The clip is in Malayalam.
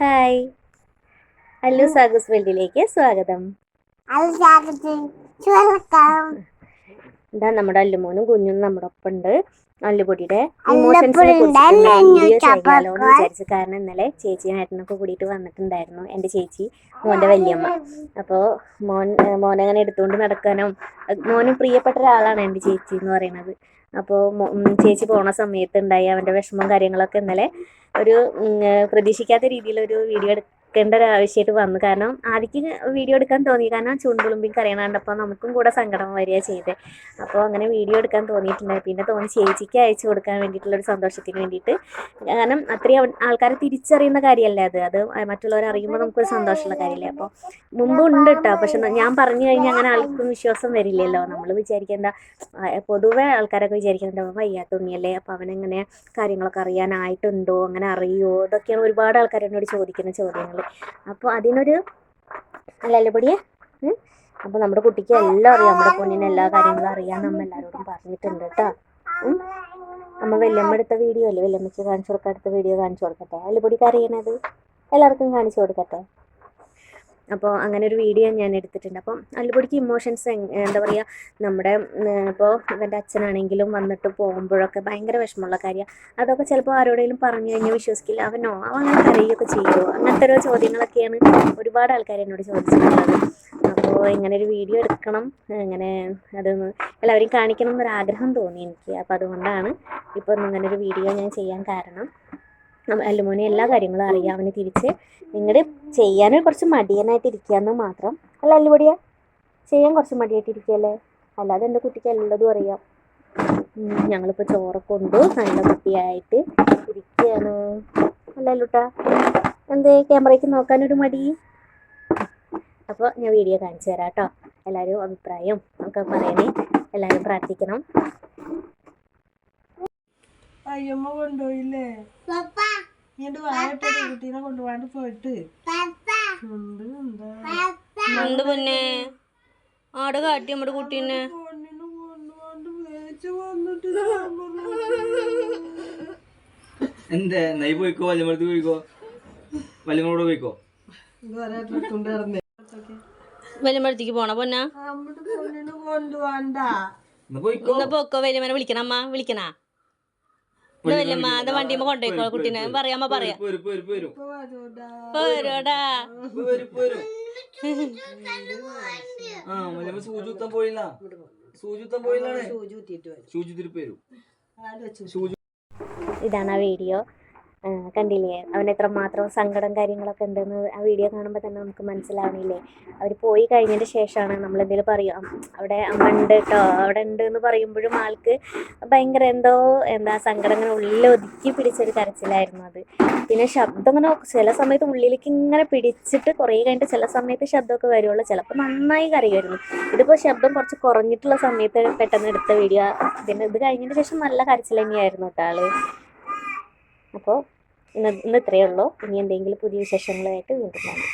ഹായ്. അല്ലു സാഗസ് വേൾഡിലേക്ക് സ്വാഗതം. ഇതാ നമ്മുടെ അല്ലുമോനും കുഞ്ഞും നമ്മുടെ ഒപ്പം ഉണ്ട് അല്ലുപൊടിയുടെ ഇമോഷൻസിനെ വിചാരിച്ചു കാരണം ഇന്നലെ ചേച്ചിയും ഏട്ടനൊക്കെ കൂടിയിട്ട് വന്നിട്ടുണ്ടായിരുന്നു. എന്റെ ചേച്ചി മോന്റെ വല്യമ്മ. അപ്പോൾ മോൻ മോനെങ്ങനെ എടുത്തുകൊണ്ട് നടക്കാനും മോനും മോന് പ്രിയപ്പെട്ട ഒരാളാണ് എന്റെ ചേച്ചി എന്ന് പറയുന്നത്. അപ്പോൾ ചേച്ചി പോണ സമയത്ത് ഉണ്ടായി അവന്റെ വിഷമവും കാര്യങ്ങളൊക്കെ ഇന്നലെ ഒരു പ്രതീക്ഷിക്കാത്ത രീതിയിലൊരു വീഡിയോ എടുക്കേണ്ട ഒരു ആവശ്യമായിട്ട് വന്നു. കാരണം ആദ്യക്ക് വീഡിയോ എടുക്കാൻ തോന്നി. കാരണം ചൂണ്ടുളുമ്പിൽ കരയണ കണ്ടപ്പോൾ നമുക്കും കൂടെ സങ്കടം വരിക ചെയ്തത് അപ്പോൾ അങ്ങനെ വീഡിയോ എടുക്കാൻ തോന്നിയിട്ടുണ്ടായി പിന്നെ തോന്നി ചേച്ചിക്ക് അയച്ചു കൊടുക്കാൻ വേണ്ടിയിട്ടുള്ള ഒരു സന്തോഷത്തിന് വേണ്ടിയിട്ട്. കാരണം അത്രയും ആൾക്കാരെ തിരിച്ചറിയുന്ന കാര്യമല്ലേ അത്? അത് മറ്റുള്ളവരെ അറിയുമ്പോൾ നമുക്കൊരു സന്തോഷമുള്ള കാര്യമല്ലേ? അപ്പോൾ മുമ്പ് ഉണ്ട് കേട്ടോ പക്ഷെ ഞാൻ പറഞ്ഞു കഴിഞ്ഞാൽ അങ്ങനെ ആൾക്കും വിശ്വാസം വരില്ലല്ലോ. നമ്മൾ വിചാരിക്കേണ്ട പൊതുവെ ആൾക്കാരൊക്കെ വിചാരിക്കുന്നുണ്ട് അപ്പോൾ വയ്യാത്ത ഉണ്ണിയല്ലേ അപ്പോൾ അവനെങ്ങനെ കാര്യങ്ങളൊക്കെ അറിയാനായിട്ടുണ്ടോ? അങ്ങനെ അറിയുമോ ഇതൊക്കെയാണ് ഒരുപാട് ആൾക്കാർ എന്നോട് ചോദിക്കുന്ന ചോദ്യങ്ങൾ അപ്പോൾ അതിനൊരു അല്ലല്ലേ പൊടിയ അപ്പോൾ നമ്മുടെ കുട്ടിക്ക് എല്ലാം അറിയാം നമ്മുടെ പൊന്നിന് എല്ലാ കാര്യങ്ങളും അറിയാം നമ്മ എല്ലാവരോടും പറഞ്ഞിട്ടുണ്ട് കേട്ടോ. അമ്മ വല്യമ്മ എടുത്ത വീഡിയോ അല്ലേ? വല്യമ്മയ്ക്ക് കാണിച്ചു കൊടുക്കാൻ എടുത്ത വീഡിയോ കാണിച്ചു കൊടുക്കട്ടെ? അല്ലുപൊടിക്ക് അറിയണത് എല്ലാവർക്കും കാണിച്ചു കൊടുക്കട്ടെ? അപ്പോൾ അങ്ങനെ ഒരു വീഡിയോ ഞാൻ എടുത്തിട്ടുണ്ട്. അപ്പം അല്ലുപൊടിക്ക് ഇമോഷൻസ് എന്താ പറയുക നമ്മുടെ ഇപ്പോൾ ഇവന്റെ അച്ഛനാണെങ്കിലും വന്നിട്ട് പോകുമ്പോഴൊക്കെ ഭയങ്കര വിഷമമുള്ള കാര്യമാണ് അതൊക്കെ ചിലപ്പോൾ ആരോടെങ്കിലും പറഞ്ഞു കഴിഞ്ഞാൽ വിശ്വസിക്കില്ല. അവനോ അവൻ അങ്ങനെ കരയുകയൊക്കെ ചെയ്യുമോ അങ്ങനത്തെ ഓരോ ചോദ്യങ്ങളൊക്കെയാണ് ഒരുപാട് ആൾക്കാർ എന്നോട് ചോദിച്ചിട്ടുള്ളത്. അപ്പോൾ ഇങ്ങനെ ഒരു വീഡിയോ എടുക്കണം. ഇങ്ങനെ അതൊന്ന് എല്ലാവരെയും കാണിക്കണം എന്നൊരാഗ്രഹം തോന്നി എനിക്ക്. അപ്പോൾ അതുകൊണ്ടാണ് ഇപ്പോൾ ഇങ്ങനെ ഒരു വീഡിയോ ഞാൻ ചെയ്യാൻ കാരണം. അല്ലുമോനെ എല്ലാ കാര്യങ്ങളും അറിയാം. അവന് തിരിച്ച് നിങ്ങളുടെ ചെയ്യാൻ കുറച്ച് മടിയനായിട്ട് ഇരിക്കുകയെന്ന് മാത്രം. അല്ല അല്ലുപൊടിയാ ചെയ്യാൻ കുറച്ച് മടിയായിട്ട് ഇരിക്കുകയല്ലേ അല്ലാതെ എന്റെ കുട്ടിക്ക് എല്ലാതും അറിയാം. ഉം, ഞങ്ങളിപ്പോൾ ചോറ കൊണ്ട് നല്ല കുട്ടിയായിട്ട് ഇരിക്കുകയാണ് അല്ല അല്ലുട്ട എന്തേ ക്യാമറയ്ക്ക് നോക്കാനൊരു മടി? അപ്പോൾ ഞാൻ വീഡിയോ കാണിച്ചു തരാം കേട്ടോ എല്ലാവരും അഭിപ്രായം ഒക്കെ പറയണേ. എല്ലാവരും പ്രാർത്ഥിക്കണം. അയ്യമ്മ കൊണ്ടുപോയില്ലേ? ഇങ്ങോട്ട് വായപ്പോ കുട്ടീനെ കൊണ്ടുപോകാണ്ട് പോയിട്ട്. എന്ത് പിന്നെ? ആടെ കാട്ടി നമ്മുടെ കുട്ടീനെ. എന്താ? നൈ പോയിക്കോ? വല്യമ്മടുത്ത് പോയിക്കോ? വല്യമ്മളോട് പോയിക്കോ? വലിയമ്മടുത്തേക്ക് പോണ പൊന്നാ? പോയിക്കോ? വലിയമ്മനെ വിളിക്കണ അമ്മ. വിളിക്കണ? വല്യമ്മ അത് വണ്ടിയമ്മ കൊണ്ടുപോയിക്കോ കുട്ടീനെ. പറയാമ്മ പറയാ പോരും പോരും പോരും ഇപ്പൊ വരൂടാ പോരോടാ പോരും പോരും ആ വല്യമ്മ സൂചുത്താൻ വരും. ഇതാണ് ആ വീഡിയോ. കണ്ടില്ലേ? അവൻ എത്രമാത്രം സങ്കടം കാര്യങ്ങളൊക്കെ ഉണ്ടെന്ന് ആ വീഡിയോ കാണുമ്പോൾ തന്നെ നമുക്ക് മനസ്സിലാവണില്ലേ? അവർ പോയി കഴിഞ്ഞതിന്റെ ശേഷമാണ് നമ്മൾ എന്തെങ്കിലും അവിടെ അമ്മ ഉണ്ട് കേട്ടോ അവിടെ ഉണ്ട് എന്ന് പറയുമ്പോഴും ആൾക്ക് ഭയങ്കര എന്തോ എന്താ സങ്കടം ഇങ്ങനെ ഉള്ളിൽ ഒതുക്കി പിടിച്ചൊരു കരച്ചിലായിരുന്നു അത്. പിന്നെ ശബ്ദം ഇങ്ങനെ ചില സമയത്ത് ഉള്ളിലേക്ക് ഇങ്ങനെ പിടിച്ചിട്ട് കുറേ കഴിഞ്ഞിട്ട് ചില സമയത്ത് ശബ്ദമൊക്കെ വരുള്ളൂ. ചിലപ്പോൾ നന്നായി കരയുമായിരുന്നു. ഇതിപ്പോൾ ശബ്ദം കുറച്ച് കുറഞ്ഞിട്ടുള്ള സമയത്ത് പെട്ടെന്ന് എടുത്ത വീഡിയോ ഇതിന് ഇത് കഴിഞ്ഞതിന് ശേഷം നല്ല കരച്ചിൽ തന്നെയായിരുന്നു കേട്ടോ ആൾ. അപ്പോൾ ഇന്ന് ഇന്ന് ഇത്രയേ ഉള്ളൂ. ഇനി എന്തെങ്കിലും പുതിയ വിശേഷങ്ങളായിട്ട് വീണ്ടും കാണാം.